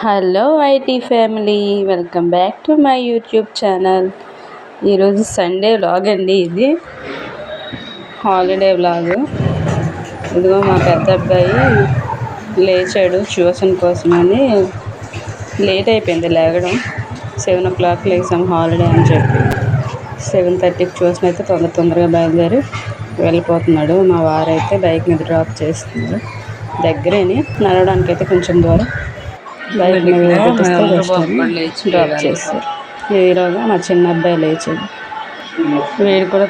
Hello IT family welcome back to my YouTube channel. ఈరోజు Sunday vlog అండి ఇది. Holiday vlog. ఇదిగో మా పెద్ద అబ్బాయి లేచాడు ట్యూషన్ కోసమని. లేట్ అయిపోయింది లేవడం. సెవెన్ ఓ క్లాక్ లేసాం హాలిడే అని చెప్పి. సెవెన్ థర్టీకి ట్యూషన్ అయితే తొందర తొందరగా బయలుదేరి వెళ్ళిపోతున్నాడు. మా వారైతే బైక్ మీద డ్రాప్ చేస్తున్నారు. దగ్గరేని నడవడానికి అయితే కొంచెం దూరం. బైక్ మీద పెట్టిస్తే వస్తాను. డ్రాప్ చేస్తారు ఈరోజు మా చిన్న అబ్బాయి లేచాడు. వీడు కూడా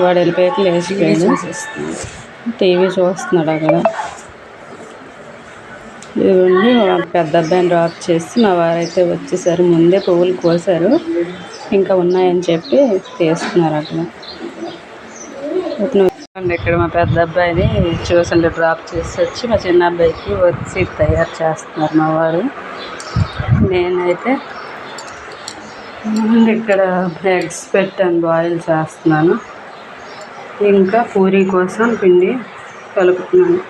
వాడు వెళ్ళిపోయాక లేచిపోయాడు. టీవీ చూస్తున్నాడు అక్కడ ఇదిగోండి పెద్ద అబ్బాయిని డ్రాప్ చేసి మా వారైతే వచ్చేసారు. ముందే పువ్వులు కోసారు. ఇంకా ఉన్నాయని చెప్పి తీస్తున్నారు అక్కడ. ఇక్కడ మా పెద్ద అబ్బాయిని ట్యూషన్లో డ్రాప్ చేసి వచ్చి మా చిన్న అబ్బాయికి వర్క్ షీట్ తయారు చేస్తున్నారు మా వారు. నేనైతే ఇక్కడ ఎగ్స్ పెట్టాను బాయిల్ చేస్తున్నాను. ఇంకా పూరీ కోసం పిండి కలుపుతున్నాను.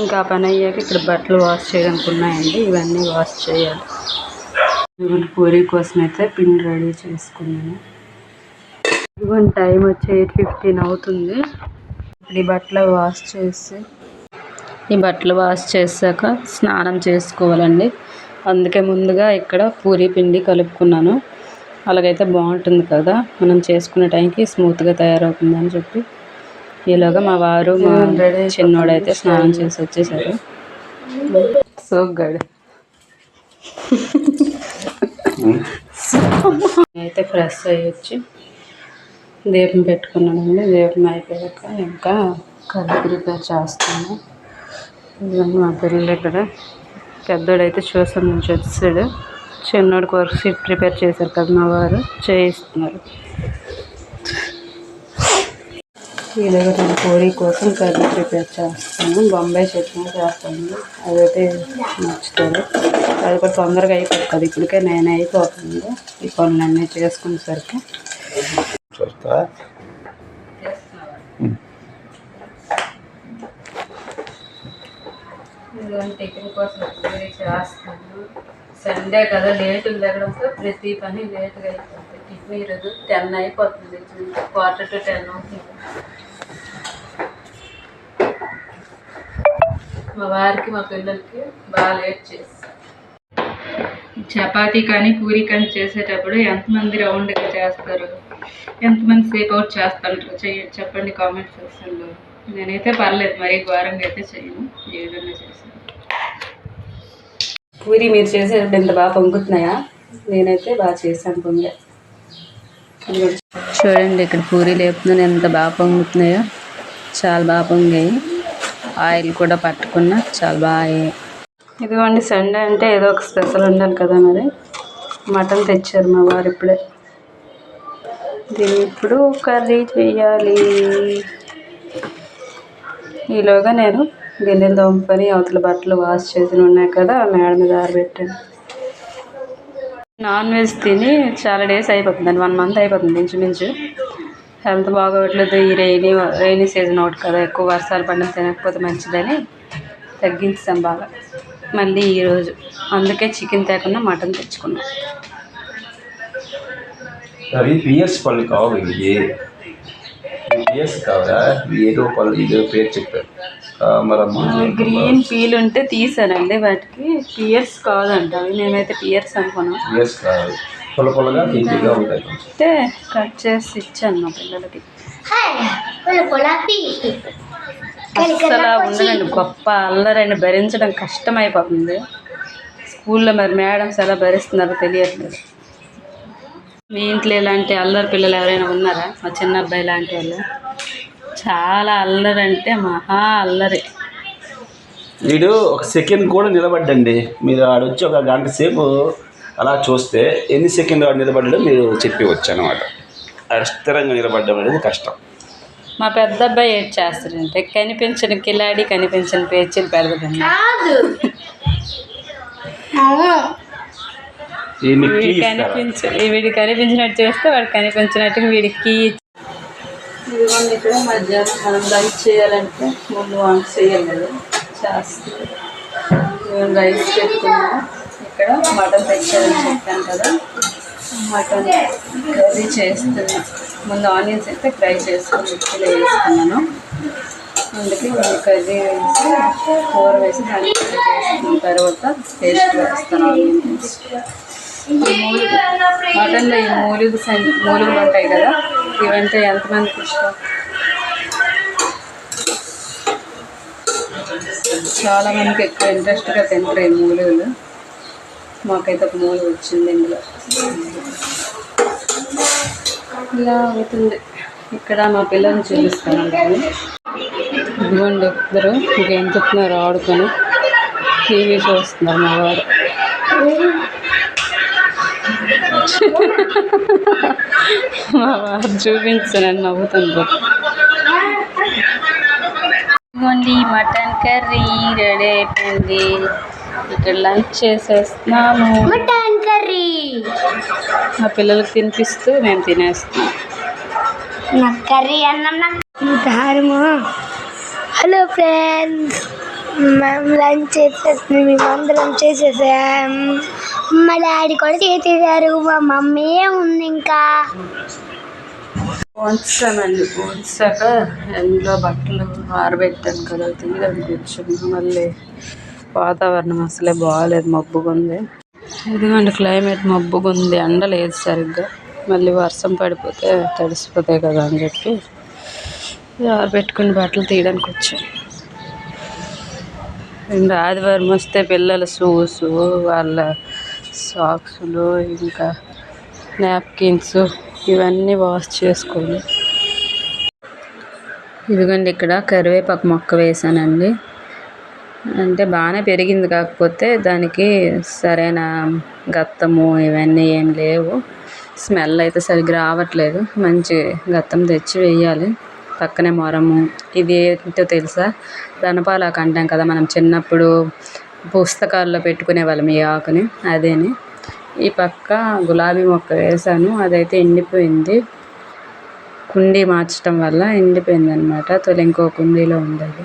ఇంకా పని అయ్యాక ఇక్కడ బట్టలు వాష్ చేయడానికి ఉన్నాయండి ఇవన్నీ వాష్ చేయాలి. పూరీ కోసం అయితే పిండి రెడీ చేసుకున్నాను. ఇదిగోండి టైం వచ్చి ఎయిట్ ఫిఫ్టీన్ అవుతుంది. ఇప్పుడు ఈ బట్టలు వాష్ చేసి. ఈ బట్టలు వాష్ చేశాక స్నానం చేసుకోవాలండి. అందుకే ముందుగా ఇక్కడ పూరీ పిండి కలుపుకున్నాను. అలాగైతే బాగుంటుంది కదా? మనం చేసుకునే టైంకి స్మూత్గా తయారవుతుందని చెప్పి. ఈలోగా మా వారు మా చిన్నోడైతే స్నానం చేసి. వచ్చేసారు. సో గడ్ అయితే ఫ్రెష్ అయ్యి వచ్చి దీపం పెట్టుకున్నానండి. దీపం అయిపోయాక ఇంకా కర్రీ ప్రిపేర్ చేస్తాను మా పిల్లలు ఇక్కడ పెద్దోడైతే చూసాం నుంచి వచ్చాడు. చిన్నోడికి వర్క్ షీట్ ప్రిపేర్ చేశారు కదా మా వారు. చేయిస్తున్నారు. ఇలాగ నేను కోడి కోసం కర్రీ ప్రిపేర్ చేస్తాను బొంబాయి చట్నీ చేస్తాను అదైతే నచ్చుతుంది. అది కూడా తొందరగా అయిపోతుంది ఇప్పటికే నేను అయిపోతుంది. ఈ పనులన్నీ చేసుకునేసరికి. చూస్తా. కోసం పూరీ సండే కదా లేటు లేవడంతో ప్రతి పని లేటుగా అయిపోతుంది టిఫిన్ ఈరోజు టెన్ అయిపోతుంది. క్వార్టర్ టు టెన్ అవుతుంది. మా వారికి మా పిల్లలకి బాగా లేట్ చేస్తాం. చపాతీ కానీ పూరి కానీ చేసేటప్పుడు ఎంతమంది రౌండ్గా చేస్తారు? ఎంతమంది సేప్ అవుట్ చేస్తారు చెయ్య చెప్పండి కామెంట్ సెక్షన్లో. నేనైతే పర్లేదు మరీ ఘోరంగా అయితే చేయను ఏ విధంగా చేశాను. పూరి మీరు చేసేటప్పుడు ఎంత బాగా పొంగుతున్నాయా? నేనైతే బాగా చేశాను పొంగే. చూడండి ఇక్కడ పూరి లేపుతున్నాను. ఎంత బాగా పొంగుతున్నాయో. చాలా బాగా పొంగాయి. ఆయిల్ కూడా పట్టుకున్నా చాలా బాగా అయ్యాయి. ఇదిగోండి సండే అంటే ఏదో ఒక స్పెషల్ ఉండాలి కదా మరి. మటన్ తెచ్చారు మా వారు ఇప్పుడే. దీన్ని ఇప్పుడు కర్రీ చేయాలి ఈలోగా నేను గిన్నెలు దొంపని అవతల బట్టలు వాష్ చేసి ఉన్నాయి కదా మేడ మీద ఆరబెట్టాను. నాన్ వెజ్ తిని చాలా డేస్ అయిపోతుంది వన్ మంత్ అయిపోతుంది ఇంచుమించు. హెల్త్ బాగోట్లేదు ఈ రెయినీ రైనీ సీజన్ ఒకటి కదా ఎక్కువ వర్షాలు పడిన తినకపోతే మంచిదని తగ్గించాం బాగా. మళ్ళీ ఈరోజు అందుకే చికెన్ తేకుండా మటన్ తెచ్చుకున్నాం. అవి పిఎస్ పళ్ళు కావు ఇవి పిఎస్ కావరా ఏదో పళ్ళు ఏదో పేరు చెప్పారు గ్రీన్ పీల్ ఉంటే తీసానండి వాటికి పియర్స్ కాదంట అవి మేమైతే పియర్స్ అనుకున్నాం పిఎస్ కాదు పుల్ల పుల్లగా తీపిగా ఉంటాయి అయితే కట్ చేసి ఇచ్చాను మా పిల్లలకి అస్సలు ఉండదండి గొప్ప అల్లరండి భరించడం కష్టమైపోతుంది స్కూల్లో మరి మేడమ్స్ ఎలా భరిస్తున్నారో తెలియట్లేదు మీ ఇంట్లో ఇలాంటి అల్లరి పిల్లలు ఎవరైనా ఉన్నారా? మా చిన్న అబ్బాయి లాంటి వాళ్ళు. చాలా అల్లరి అంటే మహా అల్లరి. వీడు ఒక సెకండ్ కూడా నిలబడ్డండి. మీరు ఆడొచ్చి ఒక గంట సేపు అలా చూస్తే ఎన్ని సెకండ్ వాడు నిలబడ్డాడో మీరు చెప్పవచ్చు అనమాట ఆడ స్థిరంగా నిలబడడం అనేది కష్టం. మా పెద్ద అబ్బాయి ఏడ్ చేస్తాడంటే కనిపించని కిలాడి కనిపించని పేచీలు పెడదండి ఈ మీకు వీడి key ఇస్తారా? కనిపించ వీడి కనిపించినట్టు చేస్తే వాడు కనిపించినట్టుగా వీడికి ఇదిగోండి ఇక్కడ మధ్యాహ్నం మనం చేయాలంటే ముందు వంట చేయాలి కదా చేస్తుంది నేను రైస్ పెట్టుకున్నాను ఇక్కడ మటన్ తెచ్చారని చెప్పాను కదా మటన్ కర్రీ చేస్తున్నా. ముందు ఆనియన్స్ అయితే ఫ్రై చేసుకొని మిక్సీలో వేసుకున్నాను. అందుకే నేను కర్రీ వేసి కూర వేసి దాన్ని ఫ్రై చేసుకున్న తర్వాత పేస్ట్ వేస్తాను ఆనియన్స్. మటన్లో ఈ మూలుగు మూలుగులు ఉంటాయి కదా? ఇవంటే ఎంతమందికి ఇష్టం? చాలా మందికి ఎక్కువ ఇంట్రెస్ట్గా తింటారు ఈ మూలుగులు మాకైతే ఒక మూలు వచ్చింది ఇందులో. ఇలా అవుతుంది. ఇక్కడ మా పిల్లల్ని చూపిస్తానండి ఇదిగోండి ఇద్దరు. ఇంకేం చెప్తున్నారు ఆడుకొని టీవీ చూస్తున్నారు మా వారు చూపించానని నవ్వుతుంది ఇదిగోండి మటన్ కర్రీ రెడీ అయిపోయింది. ఇక్కడ లంచ్ చేసేస్తున్నాము. Mutton curry. మా పిల్లలకి తినిపిస్తూ మేము తినేస్తున్నాం. నాకు కర్రీ అన్నం దారుమా? Hello friends. మేము లంచ్ చేసేస్తుంది మేము అందరం చేసేసాం. మా డాడీ కూడా చేసేసారు మా మమ్మీ ఉంది ఇంకా. వంచామండి పోంచాక ఎండలో బట్టలు ఆరబెట్టాను కదా తీయడానికి కూర్చున్నాం. మళ్ళీ వాతావరణం అసలే బాగాలేదు మబ్బుగుంది ఎందుకంటే ఇదిగోండి క్లైమేట్ మబ్బుగా ఉంది ఎండ లేదు సరిగ్గా. మళ్ళీ వర్షం పడిపోతే తడిసిపోతాయి కదా అని చెప్పి ఆరబెట్టుకుని బట్టలు తీయడానికి వచ్చాం ఇంకా ఆదివారం వస్తే పిల్లల షూస్ వాళ్ళ సాక్సులు ఇంకా నాప్కిన్స్ ఇవన్నీ వాష్ చేసుకోవాలి ఇదిగోండి ఇక్కడ కరివేపాకు మొక్క వేసానండి. అంటే బాగానే పెరిగింది కాకపోతే దానికి సరైన గత్తము ఇవన్నీ ఏం లేవు. స్మెల్ అయితే సరిగ్గా రావట్లేదు. మంచి గత్తం తెచ్చి వేయాలి. పక్కనే మొరము ఇది ఏంటో తెలుసా? రణపాలాకు అంటాం కదా మనం చిన్నప్పుడు పుస్తకాల్లో పెట్టుకునే వాళ్ళం ఈ ఆకుని అదేని. ఈ పక్క గులాబీ మొక్క వేసాను అదైతే ఎండిపోయింది. కుండీ మార్చడం వల్ల ఎండిపోయింది అనమాట తొలి ఇంకో కుండీలో ఉండదు.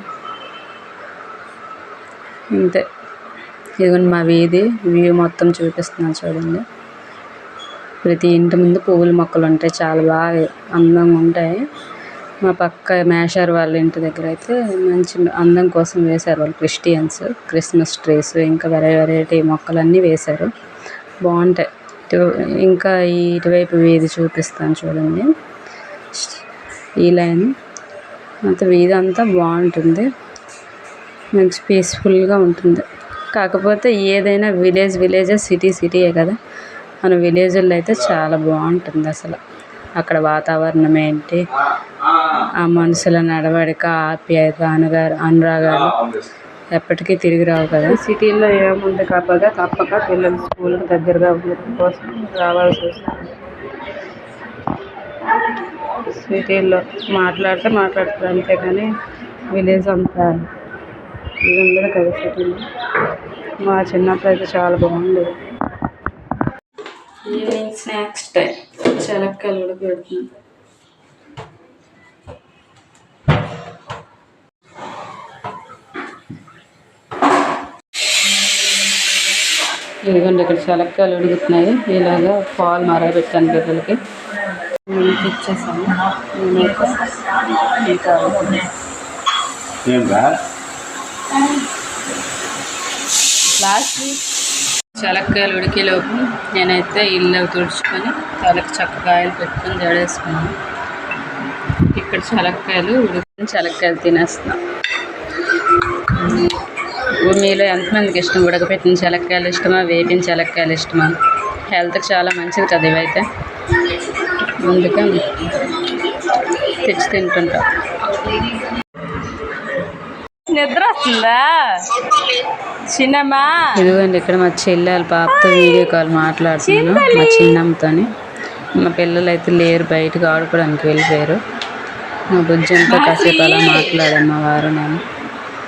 ఇంతే. ఇదిగోండి మా వీధి వ్యూ మొత్తం చూపిస్తున్నాను చూడండి. ప్రతి ఇంటి ముందు పువ్వుల మొక్కలు ఉంటాయి చాలా బాగా అందంగా ఉంటాయి. మా పక్క మేషార్ వాళ్ళ ఇంటి దగ్గర అయితే మంచి అందం కోసం వేశారు వాళ్ళు క్రిస్టియన్స్ క్రిస్మస్ ట్రీస్ ఇంకా వెరై వెరైటీ మొక్కలన్నీ వేశారు. బాగుంటాయి. ఇటు ఇంకా ఈ ఇటువైపు వీధి చూపిస్తాను చూడండి. ఈ లైన్. అంత వీధి అంతా బాగుంటుంది. మంచి పీస్ఫుల్గా ఉంటుంది. కాకపోతే ఏదైనా విలేజ్ విలేజే సిటీ సిటీయే కదా. మన విలేజ్లో అయితే చాలా బాగుంటుంది అసలు. అక్కడ వాతావరణం ఏంటి? ఆ మనుషుల నడవడిక ఆప్యాయత అనుగారు అనురాగాలు ఎప్పటికీ తిరిగి రావు కదా? సిటీలో ఏముంది కాకపోతే తప్పక పిల్లలు స్కూల్కి దగ్గరగా ఉండడం కోసం రావాల్సి వస్తుంది. సిటీల్లో మాట్లాడితే మాట్లాడతారు అంతేగాని విలేజ్ అంతా ఇది ఉండదు కదా సిటీలో. మా చిన్నప్పుడు అయితే చాలా బాగుండేది. Evening snacks time. చెలక్కలు కూడా పెడుతుంది ఇదిగోండి ఇక్కడ చెలక్కలు ఉడుకుతున్నాయి. ఇలాగా పాలు మరగబెట్టాను పిల్లలకి నేను ఇచ్చేసాను. లాస్ట్ ఉడికేలోపు నేనైతే ఇల్లు తుడుచుకొని తలకు చక్కకాయలు పెట్టుకొని జడేసుకున్నాను. ఇక్కడ చెలక్కాయలు ఉడికిన చెలక్కాయలు తినేస్తున్నాం మీలో ఎంతమందికి ఇష్టం? ఉడకపెట్టిన చెలక్కాయలు ఇష్టమా? వేపిన చెలక్కాయలు ఇష్టమా? హెల్త్కి చాలా మంచిది కదా ఇవైతే. అందుకని తెచ్చి తింటుంటాం. నిద్ర వస్తుందా? చిన్నమ్మా. ఇదిగోండి ఇక్కడ మా చెల్లెలు పాపతో వీడియో కాల్ మాట్లాడుతున్నాను మా చిన్నమ్మతోని. మా పిల్లలు అయితే లేరు బయటకు ఆడుకోవడానికి వెళ్ళిపోయారు. మా బుజ్జంతో కాసేపు అలా మాట్లాడాను మా వారు నేను.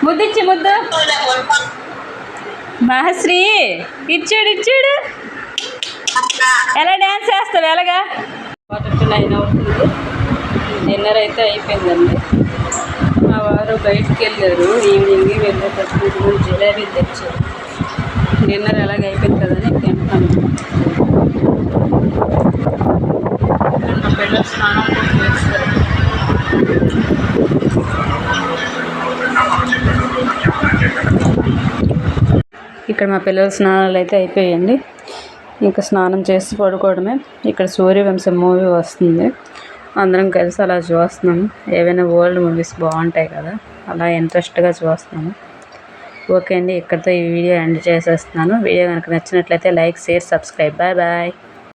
ముద్దిచ్చి ముద్దు. మహశ్రీ ఇచ్చాడు ఇచ్చాడు. ఎలా డ్యాన్స్ చేస్తావు ఎలాగా? టు నైన్ అవుతుంది డిన్నర్ అయితే అయిపోయిందండి. మా వారు బయటికి వెళ్ళారు. ఈవినింగ్ వెళ్ళేటప్పుడు జిలేబీ తెచ్చారు. డిన్నర్ ఎలాగ అయిపోయింది కదని తింటాను మా పిల్లలు స్నానం ఇక్కడ మా పిల్లల స్నానాలు అయితే అయిపోయాయండి. ఇంకా స్నానం చేసి పడుకోవడమే. ఇక్కడ సూర్యవంశం మూవీ వస్తుంది. అందరం కలిసి అలా చూస్తున్నాము ఏవైనా ఓల్డ్ మూవీస్ బాగుంటాయి కదా అలా ఇంట్రెస్ట్గా చూస్తున్నాము. ఓకే అండి ఇక్కడితో ఈ వీడియో ఎండ్ చేసేస్తున్నాను. వీడియో కనుక నచ్చినట్లయితే like share subscribe. Bye bye.